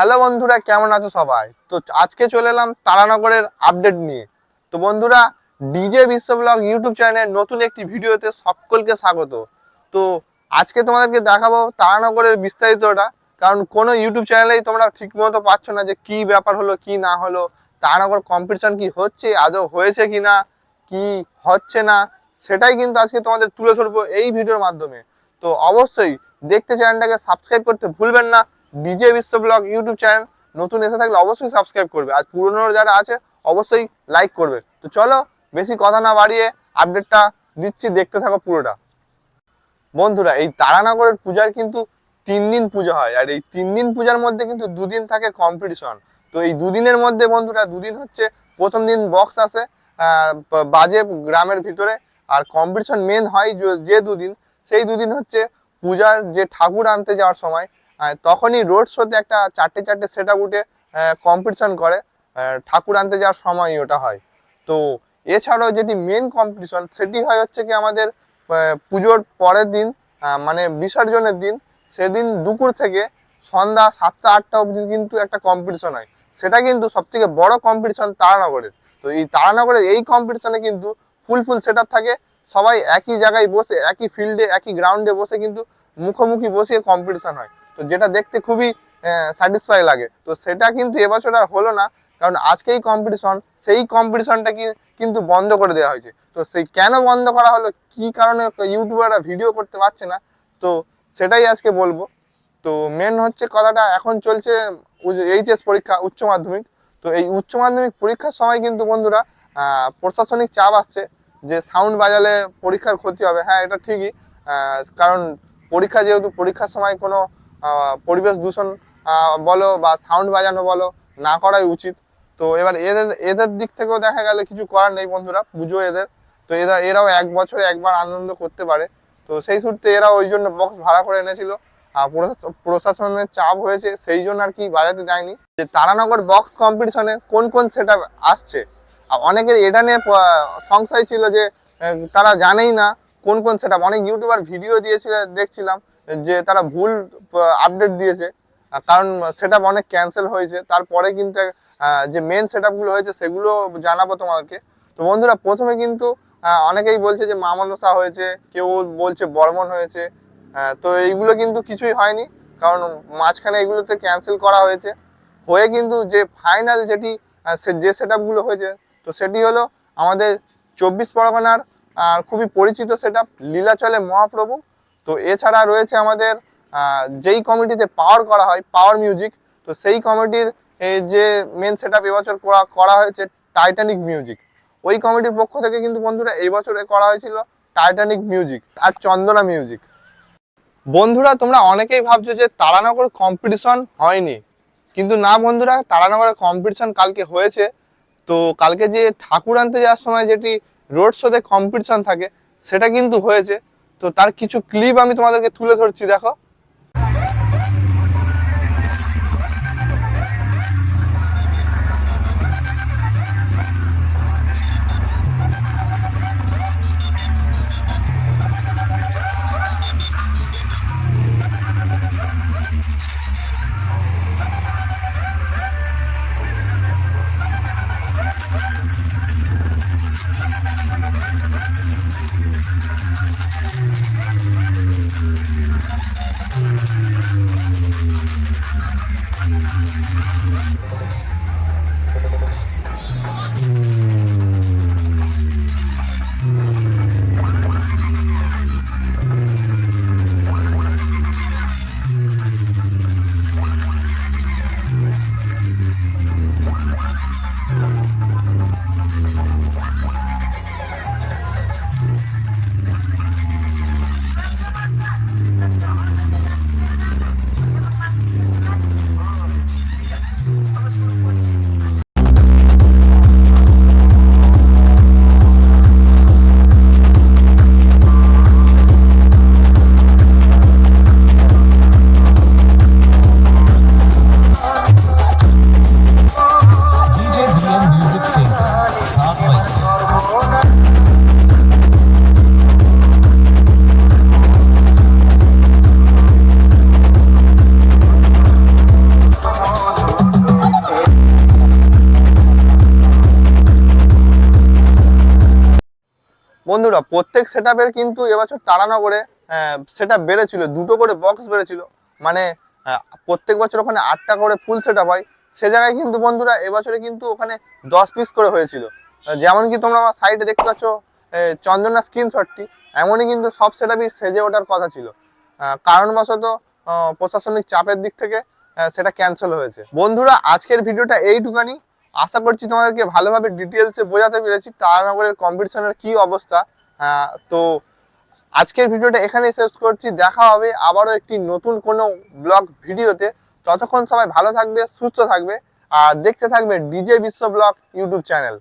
Hello বন্ধুরা, কেমন আছো সবাই? তো আজকে চলে এলাম তারানগরের আপডেট নিয়ে। তো বন্ধুরা, ডিজে বিশ্ব ব্লগ ইউটিউব চ্যানেলের নতুন একটি ভিডিওতে সকলকে স্বাগত। তো আজকে তোমাদেরকে দেখাবো তারানগরের বিস্তারিতটা, কারণ কোনো ইউটিউব চ্যানেলেই তোমরা ঠিক মতো পাচ্ছ না যে কি ব্যাপার হলো, কি না হলো, তারানগর কম্পিটিশন কি হচ্ছে, আদৌ হয়েছে কি না কি হচ্ছে না, সেটাই কিন্তু আজকে তোমাদের তুলে ধরবো এই ভিডিওর মাধ্যমে। তো অবশ্যই দেখতে চ্যানেলটাকে সাবস্ক্রাইব করতে ভুলবেন না ডিজে বিশ্ব ব্লগ ইউটিউব চ্যানেল নতুন এসে থাকলে অবশ্যই সাবস্ক্রাইব করবে। আর পুরনো যারা আছে, অবশ্যই লাইক করবে। তো চলো, বেশি কথা না বাড়িয়ে আপডেটটা দিচ্ছি, দেখতে থাকো পুরোটা। বন্ধুরা, এই তারানগরের পূজার কিন্তু তিন দিন পূজা হয়, আর এই তিন দিন পূজার মধ্যে কিন্তু দুদিন থাকে কম্পিটিশন তো এই দুদিনের মধ্যে বন্ধুরা, দুদিন হচ্ছে প্রথম দিন বক্স আসে বাজে গ্রামের ভিতরে, আর কম্পিটিশন মেন হয় যে- দুদিন, সেই দুদিন হচ্ছে পূজার যে ঠাকুর আনতে যাওয়ার সময় তখনই রোড শোতে একটা চারটে চারটে সেট আপ উঠে কম্পিটিশন করে। ঠাকুর আনতে যাওয়ার সময় ওটা হয়। তো এছাড়াও যেটি মেন কম্পিটিশন সেটি হয় হচ্ছে কি আমাদের পুজোর পরের দিন মানে বিসর্জনের দিন, সেদিন দুপুর থেকে সন্ধ্যা সাতটা, আটটা অবধি কিন্তু একটা কম্পিটিশন হয়। সেটা কিন্তু সবথেকে বড় কম্পিটিশন তারানগরের। তো এই তারানগরের এই কম্পিটিশনে কিন্তু ফুল ফুল সেট থাকে। সবাই একই জায়গায় বসে, একই ফিল্ডে একই গ্রাউন্ডে বসে কিন্তু মুখোমুখি বসিয়ে কম্পিটিশন হয়। তো যেটা দেখতে খুবই স্যাটিসফাই লাগে। তো সেটা কিন্তু এবছর আর হলো না, কারণ আজকেই কম্পিটিশন সেই কম্পিটিশনটা কিন্তু বন্ধ করে দেওয়া হয়েছে। তো সেই কেন বন্ধ করা হলো, কি কারণে ইউটিউবাররা ভিডিও করতে পারছে না, তো সেটাই আজকে বলব। তো মেন হচ্ছে কথাটা, এখন চলছে এইচএস পরীক্ষা, উচ্চ মাধ্যমিক। তো এই উচ্চ মাধ্যমিক পরীক্ষার সময় কিন্তু বন্ধুরা প্রশাসনিক চাপ আসছে, যে সাউন্ড বাজালে পরীক্ষার ক্ষতি হবে। হ্যাঁ এটা ঠিকই কারণ পরীক্ষা যেহেতু, পরীক্ষার সময় কোনো পরিবেশ দূষণ বলো বা সাউন্ড বাজানো বলো, না করাই উচিত। তো এবার এদের এদের দিক থেকেও দেখা গেলে কিছু করার নেই বন্ধুরা পুজো এদের। তো এরা, এরাও এক বছরে একবার আনন্দ করতে পারে। তো সেই সূত্রে এরা ওই জন্য বক্স ভাড়া করে এনেছিল। আর প্রশাস- প্রশাসনের চাপ হয়েছে, সেই জন্য আর কি বাজাতে দেয়নি যে তারানগর বক্স কম্পিটিশনে কোন কোন সেটা আসছে? আর অনেকের এটা নিয়ে সংশয় ছিল যে তারা জানেই না কোন কোন সেট অনেক ইউটিউবার ভিডিও দিয়েছিল, দেখছিলাম। যে তারা ভুল আপডেট দিয়েছে। কারণ সেট অনেক ক্যান্সেল হয়েছে। তারপরে কিন্তু যে মেন সেটগুলো হয়েছে, সেগুলো জানাব তোমাকে। তো বন্ধুরা, প্রথমে কিন্তু অনেকেই বলছে যে মামনসা হয়েছে, কেউ বলছে বর্মন হয়েছে। তো এইগুলো কিন্তু কিছুই হয়নি। কারণ মাঝখানে এগুলোতে ক্যান্সেল করা হয়েছে। হয়ে কিন্তু যে ফাইনাল যেটি যে সেটগুলো হয়েছে, তো সেটি হলো আমাদের চব্বিশ পরগনার খুবই পরিচিত সেট আপ লীলাচলে মহাপ্রভু। তো এছাড়া রয়েছে আমাদের যেই কমিটিতে পাওয়ার করা হয় পাওয়ার মিউজিক তো সেই কমিটির যে মেন সেট আপ এবছর করা হয়েছে টাইটানিক মিউজিক ওই কমিটির পক্ষ থেকে কিন্তু বন্ধুরা এই বছরে করা হয়েছিল টাইটানিক মিউজিক আর চন্দনা মিউজিক বন্ধুরা, তোমরা অনেকেই ভাবছ যে তারানগর কম্পিটিশন হয়নি। কিন্তু না বন্ধুরা, তারানগরের কম্পিটিশন কালকে হয়েছে। তো কালকে যে ঠাকুর আনতে যাওয়ার সময় যেটি রোড শোতে কম্পিটিশন থাকে, সেটা কিন্তু হয়েছে। তো তার কিছু ক্লিপ আমি তোমাদেরকে তুলে ধরছি দেখো। Thank. বন্ধুরা, প্রত্যেক সেট কিন্তু এবছর তারানগরে সেট বেড়েছিল, দুটো করে বক্স বেড়েছিল। মানে প্রত্যেক বছর ওখানে আটটা করে ফুল সেট হয়। সে জায়গায় কিন্তু বন্ধুরা, এবছরে কিন্তু ওখানে দশ পিস করে হয়েছিল। যেমন কি তোমরা আমার সাইডে দেখতে পাচ্ছ চন্দনা স্ক্রিনশটটি এমনই কিন্তু সব সেট সেজে ওঠার কথা ছিল। কারণবশত প্রশাসনিক চাপের দিক থেকে সেটা ক্যান্সেল হয়েছে। বন্ধুরা, আজকের ভিডিওটা এইটুকানি আশা করছি তোমাদেরকে ভালোভাবে ডিটেলসে বোঝাতে পেরেছি তারানগরের কম্পিটিশনের কি অবস্থা। আহ, তো আজকের ভিডিওটা এখানেই শেষ করছি দেখা হবে আবারও একটি নতুন কোনো ব্লগ ভিডিওতে। ততক্ষণ সবাই ভালো থাকবে সুস্থ থাকবে আর দেখতে থাকবে ডিজে বিশ্ব ব্লগ ইউটিউব চ্যানেল